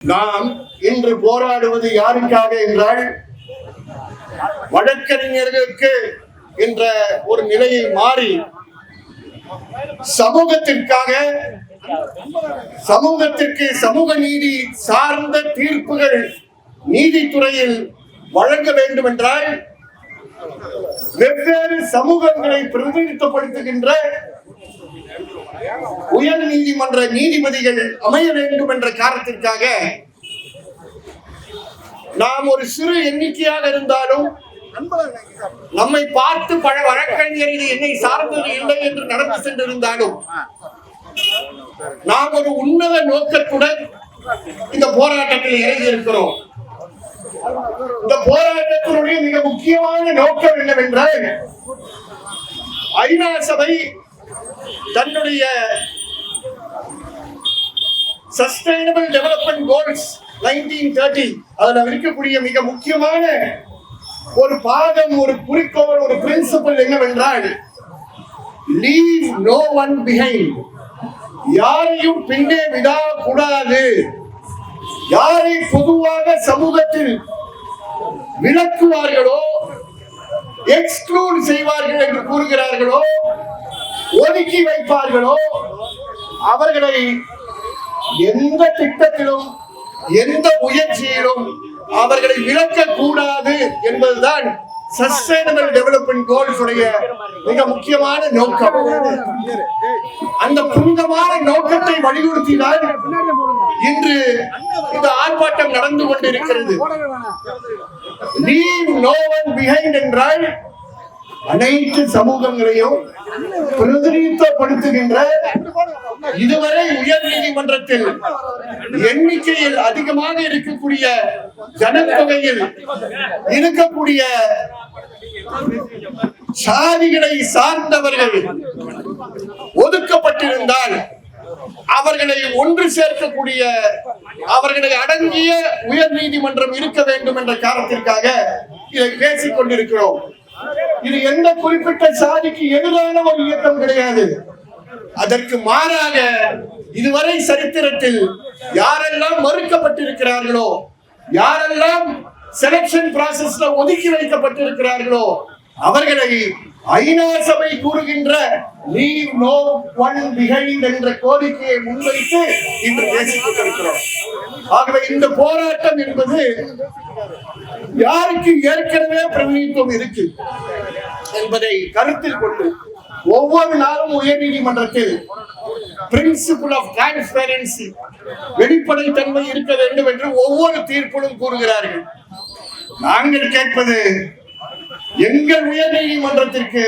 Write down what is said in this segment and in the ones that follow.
நாம் இன்று போராடுவது யாருக்காக என்றால் வழக்கறிஞர்களுக்கு என்ற ஒரு நிலையை மாறி சமூகத்திற்காக சமூகத்திற்கு சமூக நீதி சார்ந்த தீர்ப்புகள் நீதித்துறையில் வழங்க வேண்டும் என்றால் வெவ்வேறு சமூகங்களை பிரதிநிதித்துவப்படுத்துகின்ற உயர் நீதிமன்ற நீதிபதிகள் அமைய வேண்டும் என்ற காரணத்திற்காக நாம் ஒரு சிறு எண்ணிக்கையாக இருந்தாலும் நம்மை பார்த்து பல வழக்கறிஞர் இது என்னை சார்ந்தது இல்லை என்று நடந்து சென்றிருந்தாலும் நாம் ஒரு உன்னத நோக்கத்துடன் இந்த போராட்டத்தில் இறங்கி இருக்கிறோம் இந்த போராட்டத்தினுடைய மிக முக்கியமான நோக்கம் என்னவென்றால் ஐநா சபை தன்னுடைய sustainable development goals nineteen thirty அதில் இருக்கக்கூடிய மிக முக்கியமான ஒரு பாகம் ஒரு குறிக்கோள் ஒரு பிரின்சிபல் என்னவென்றால் லீவ் நோ ஒன் பிஹைண்ட் யாரையும் பின்னே விடக்கூடாது. யாரை பொதுவாக சமூகத்தில் விளக்குவார்களோ எக்ஸ்க்ளூட் செய்வார்கள் என்று கூறுகிறார்களோ ஒதுக்கி வைப்பார்களோ? அவர்களை எந்த திட்டத்திலும் எந்த முயற்சியிலும் அவர்களை விளக்க கூடாது என்பதுதான் சஸ்டைனபிள் டெவலப்மெண்ட் கோல்ஸ் உடைய மிக முக்கியமான நோக்கம். அந்த புனிதமான நோக்கத்தை வலியுறுத்தினால் இன்று இந்த ஆர்ப்பாட்டம் நடந்து கொண்டிருக்கிறது. லீவ் நோ ஒன் பிஹைண்ட் என்றால் அனைத்து சமூகங்களையும் பிரதிநிதித்துவப்படுத்துகின்ற இதுவரை உயர் நீதிமன்றத்தில் எண்ணிக்கையில் அதிகமாக இருக்கக்கூடிய ஜனத்தொகையில் இருக்கக்கூடிய சாதிகளை சார்ந்தவர்கள் ஒதுக்கப்பட்டிருந்தால் அவர்களை ஒன்று சேர்க்கக்கூடிய அவர்களை அடங்கிய உயர் நீதிமன்றம் இருக்க வேண்டும் என்ற காரணத்திற்காக இதை பேசிக் கொண்டிருக்கிறோம். இது எந்த குறிப்பிட்ட சாதிக்கு எதிரான ஒரு இயக்கம் கிடையாது. அதற்கு மாறாக இதுவரை சரித்திரத்தில் யாரெல்லாம் மறுக்கப்பட்டிருக்கிறார்களோ யாரெல்லாம் செலக்ஷன் ப்ராசஸ்ல ஒதுக்கி வைக்கப்பட்டிருக்கிறார்களோ அவர்களை ஐநா சபை கூறுகின்ற லீவ் நோ ஒன் பிஹைண்ட் என்ற கோரிக்கையை முன்வைத்து இன்று பேசிக் கொண்டிருக்கிறோம். ஆகவே இந்த போராட்டம் என்பது யாருக்கு ஏற்கனவே பிரதிநிதித்துவம் இருக்கு? என்பதை கருத்தில் கொண்டு ஒவ்வொரு நாளும் உயர் நீதிமன்றத்தில் பிரின்சிபல் ஆஃப் டிரான்ஸ்பேரன்சி வெளிப்படைத்தன்மை இருக்க வேண்டும் என்று ஒவ்வொரு தீர்ப்பிலும் கூறுகிறார்கள். நாங்கள் கேட்பது எங்கள் உயர் நீதிமன்றத்திற்கு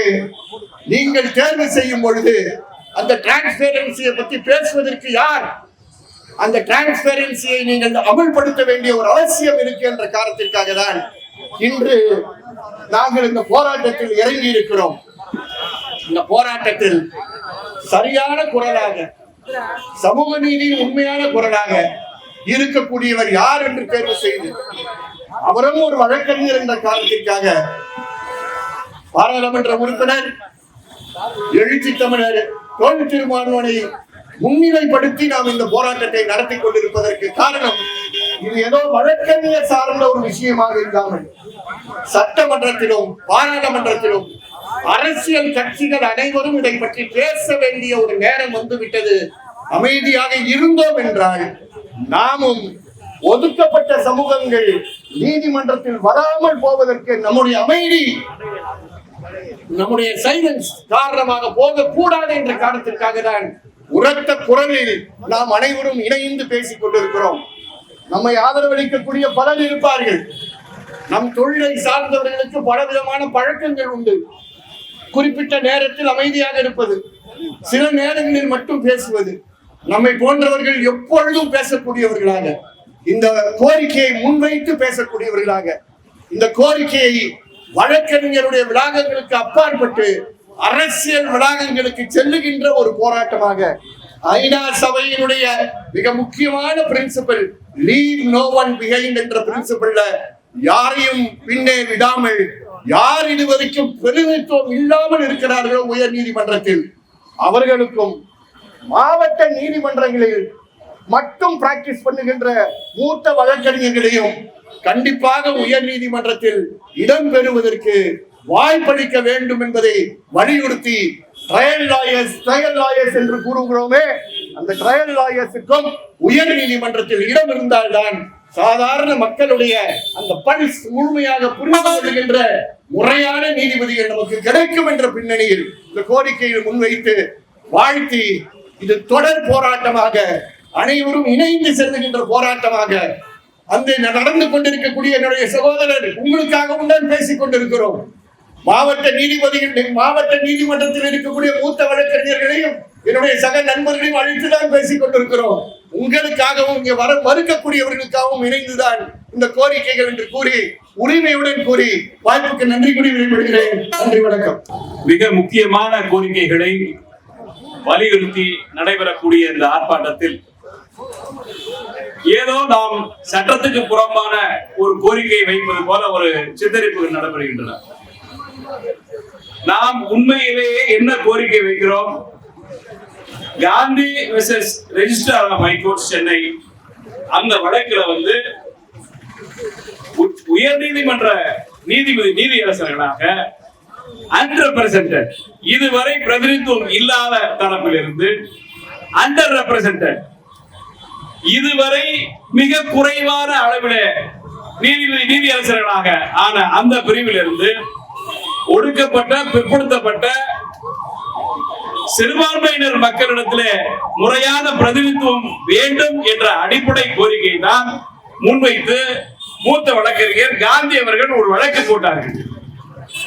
நீங்கள் தேர்வு செய்யும் பொழுது அந்த டிரான்ஸ்பேரன்சியை பற்றி பேசுவதற்கு யார்? அந்த டிரான்ஸ்பேரன்சியை நீங்கள் அமல்படுத்த வேண்டிய ஒரு அவசியம் இருக்கு என்ற காரணத்திற்காக தான் இன்று நாங்கள் இந்த போராட்டத்தில் இறங்கி இருக்கிறோம். இந்த போராட்டத்தில் சரியான குரலாக சமூக நீதியின் உண்மையான குரலாக இருக்கக்கூடியவர் யார் என்று தேர்வு செய்து அவரும் ஒரு வழக்கறிஞர் என்ற காரணத்திற்காக பாராளுமன்ற உறுப்பினர் எழுச்சி தமிழர் தோல் திருமாவளவனை முன்னிலைப்படுத்தி நாம் இந்த போராட்டத்தை நடத்தி கொண்டிருப்பதற்கு காரணம் இது ஏதோ வழக்கறிஞர் சார்ந்த ஒரு விஷயமாக இல்லாமல் சட்டமன்றத்திலும் பாராளுமன்றத்திலும் அரசியல் கட்சிகள் அனைவரும் இதை பற்றி பேச வேண்டிய ஒரு நேரம் வந்துவிட்டது. அமைதியாக இருந்தோம் என்றால் நாமும் ஒதுக்கப்பட்ட சமூகங்கள் நீதிமன்றத்தில் வராமல் போவதற்கு நம்முடைய அமைதி நம்முடைய சைலன்ஸ் காரணமாக போகக்கூடாது என்ற காரணத்திற்காக தான் உரத்த குரலில் நாம் அனைவரும் இணைந்து பேசிக் கொண்டிருக்கிறோம். நம்மை ஆதரவளிக்கக்கூடிய பலர் இருப்பார்கள். நம் தொழிலை சார்ந்தவர்களுக்கு பல விதமான பழக்கங்கள் உண்டு. குறிப்பிட்ட நேரத்தில் அமைதியாக இருப்பது சில நேரங்களில் மட்டும் பேசுவது நம்மை போன்றவர்கள் எப்பொழுதும் பேசக்கூடியவர்களாக இந்த கோரிக்கையை முன்வைத்து பேசக்கூடியவர்களாக இந்த கோரிக்கையை வழக்கறிஞருடைய விளாகங்களுக்கு அப்பாற்பட்டு அரசியல் விளாகங்களுக்கு செல்லுகின்ற ஒரு போராட்டமாக ஐநா சபையினுடைய மிக முக்கியமான principle leave no one behind என்ற பிரின்சிபல்ல யாரையும் பின்னே விடாமல் யார் இதுவரைக்கும் பிரதிநிதித்துவம் இல்லாமல் இருக்கிறார்களோ உயர் நீதிமன்றத்தில் அவர்களுக்கும் மாவட்ட நீதிமன்றங்களில் மட்டும் பிராக்டிஸ் பண்ணுகின்ற மூத்த வழக்கறிஞர்களையும் கண்டிப்பாக உயர் நீதிமன்றத்தில் இடம் பெறுவதற்கு வாய்ப்பளிக்க வேண்டும் என்பதை வலியுறுத்தி ட்ரையல் லாயர்ஸ் ட்ரையல் லாயர்ஸ் என்று கூறுகிறோமே அந்த ட்ரையல் லாயர்ஸுக்கும் உயர் நீதிமன்றத்தில் இடம் இருந்தால்தான் சாதாரண மக்களுடைய அந்த பல்ஸ் முழுமையாக புரிந்து கொள்கின்ற முறையான நீதிபதிகள் நமக்கு கிடைக்கும் என்ற பின்னணியில் இந்த கோரிக்கையை முன்வைத்து வாழ்த்தி இது தொடர் போராட்டமாக அனைவரும் இணைந்து செல்லுகின்ற போராட்டமாக அந்த நடந்து கொண்டிருக்கக்கூடிய என்னுடைய சகோதரர் உங்களுக்காகவும் தான் பேசிக் கொண்டிருக்கிறோம். மாவட்ட நீதிபதிகள் மாவட்ட நீதிமன்றத்தில் இருக்கக்கூடிய மூத்த வழக்கறிஞர்களையும் என்னுடைய சக நண்பர்களையும் அழைத்துதான் பேசிக் கொண்டிருக்கிறோம். உங்களுக்காகவும் இங்கே வர மறுக்கக்கூடியவர்களுக்காகவும் இணைந்துதான் இந்த கோரிக்கைகள் என்று கூறி உரிமையுடன் கூறி வாய்ப்புக்கு நன்றி கூறி விடைபெறுகிறேன். நன்றி வணக்கம். மிக முக்கியமான கோரிக்கைகளை வலியுறுத்தி நடைபெறக்கூடிய இந்த ஆர்ப்பாட்டத்தில் ஏதோ நாம் சட்டத்துக்கு புறம்பான ஒரு கோரிக்கையை வைப்பது போல ஒரு சித்தரிப்புகள் நடைபெறுகின்றன. நாம் உண்மையிலேயே என்ன கோரிக்கை வைக்கிறோம்? Gandhi versus of high court Chennai. அந்த வழக்குல வந்து உயர் நீதிமன்ற நீதிபதி நீதியரசர்களாக அன்ரெப்ரசன்டட் இதுவரை பிரதிநிதித்துவம் இல்லாத தரப்பிலிருந்து அண்டர் ரெப்ரசன்ட் இதுவரை மிக குறைவான அளவிலே நீதிபதி நீதியரசர்களாக ஆன அந்த பிரிவிலிருந்து ஒடுக்கப்பட்ட பிற்படுத்தப்பட்ட சிறுபான்மையினர் மக்களிடத்திலே முறையான பிரதிநிதித்துவம் வேண்டும் என்ற அடிப்படை கோரிக்கை தான் முன்வைத்து மூத்த வழக்கறிஞர் காந்தி அவர்கள் ஒரு வழக்கு போட்டார்கள்.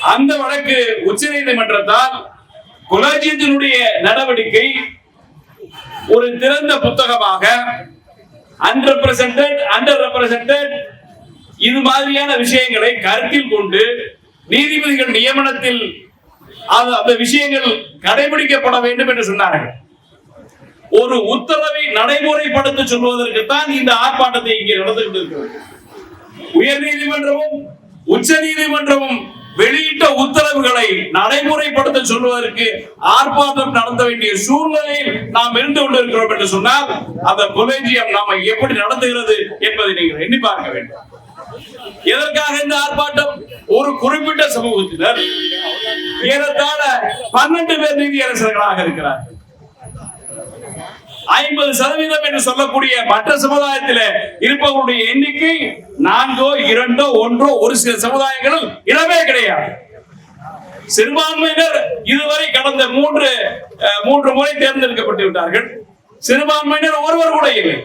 அந்த வழக்கு உச்ச நீதிமன்றத்தால் கொலாஜியத்தினுடைய நடவடிக்கை ஒரு திறந்த புத்தகமாக அன்ரெப்ரசன்ட் அண்டர் ரெப்ரசன்ட் இது மாதிரியான விஷயங்களை கருத்தில் கொண்டு நீதிபதிகள் நியமனத்தில் அது அந்த விஷயங்கள் கடைபிடிக்கப்பட வேண்டும் என்று சொன்னார்கள். ஒரு உத்தரவை நடைமுறைப்படுத்த சொல்வதற்கு தான் இந்த ஆர்ப்பாட்டத்தை இங்கே நடந்து கொண்டிருக்கிறது. உயர் நீதிமன்றமும் உச்ச நீதிமன்றமும் வெளியிட்ட உத்தரவுகளை நடைமுறைப்படுத்த சொல்வதற்கு ஆர்ப்பாட்டம் நடத்த வேண்டிய சூழ்நிலையில் நாம் இருந்து கொண்டிருக்கிறோம் என்று சொன்னால் அந்த கொலேஜியம் நாம எப்படி நடத்துகிறது என்பதை நீங்கள் எண்ணி பார்க்க வேண்டும். எதற்காக இந்த ஆர்ப்பாட்டம்? ஒரு குறிப்பிட்ட சமூகத்தினர். ஏறத்தாழ பன்னெண்டு பேர் நீதியரசர்களாக இருக்கிறார் ஐம்பது சதவீதம் என்று சொல்லக்கூடிய மற்ற சமுதாயத்தில் இருப்பவருடைய எண்ணிக்கை நான்கோ இரண்டோ ஒன்றோ ஒரு சில சமுதாயங்களில் இடமே கிடையாது. சிறுபான்மையினர் இதுவரை கடந்த மூன்று அஹ், மூன்று முறை தேர்ந்தெடுக்கப்பட்டு விட்டார்கள். சிறுபான்மையினர் ஒருவர் கூட இல்லை.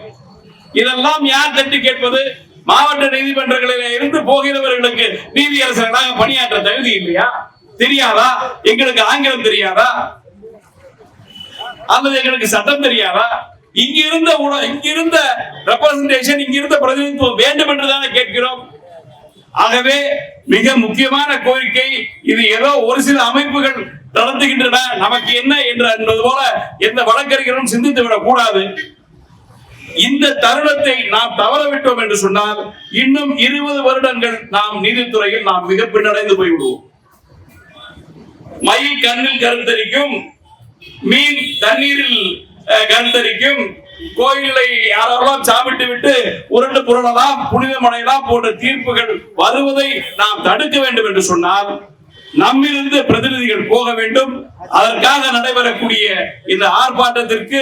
இதெல்லாம் யார் தட்டி கேட்பது? மாவட்ட நீதிமன்றங்களில் இருந்து போகிறவர்களுக்கு நீதியரசர்களாக பணியாற்ற தகுதி இல்லையா? தெரியாதா? எங்களுக்கு ஆங்கிலம் தெரியாதா? அல்லது எங்களுக்கு சட்டம் தெரியாதா? இங்க இருந்த இங்க இருந்த ரெப்ரசன்டேஷன் இங்க இருந்த பிரதிநிதித்துவம் வேண்டும் என்றுதானே கேட்கிறோம். ஆகவே மிக முக்கியமான கோரிக்கை இது ஏதோ ஒரு சில அமைப்புகள் நடத்துகின்றன. நமக்கு என்ன என்று என்பது போல எந்த வழக்கறிஞரும் சிந்தித்து விடக் கூடாது. இந்த தருணத்தை நாம் தவற விட்டோம் என்று சொன்னால் இன்னும் இருபது வருடங்கள் நாம் நீதித்துறையில் நாம் மிக பின்னடைந்து போய்விடுவோம். மயில் கண்ணில் கருத்தரிக்கும் மீன் தண்ணீரில் கருத்தரிக்கும் கோயிலை யாரெல்லாம் சாப்பிட்டு விட்டு உருண்டு புரளலாம் புனிதமடையலாம் போன்ற தீர்ப்புகள் வருவதை நாம் தடுக்க வேண்டும் என்று சொன்னால் நம்மிலிருந்து பிரதிநிதிகள் போக வேண்டும். அதற்காக நடைபெறக்கூடிய இந்த ஆர்ப்பாட்டத்திற்கு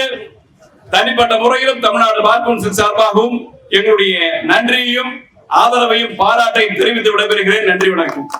தனிப்பட்ட முறையிலும் தமிழ்நாடு பார் கவுன்சில் சார்பாகவும் எங்களுடைய நன்றியையும் ஆதரவையும் பாராட்டையும் தெரிவித்து விடைபெறுகிறேன். நன்றி வணக்கம்.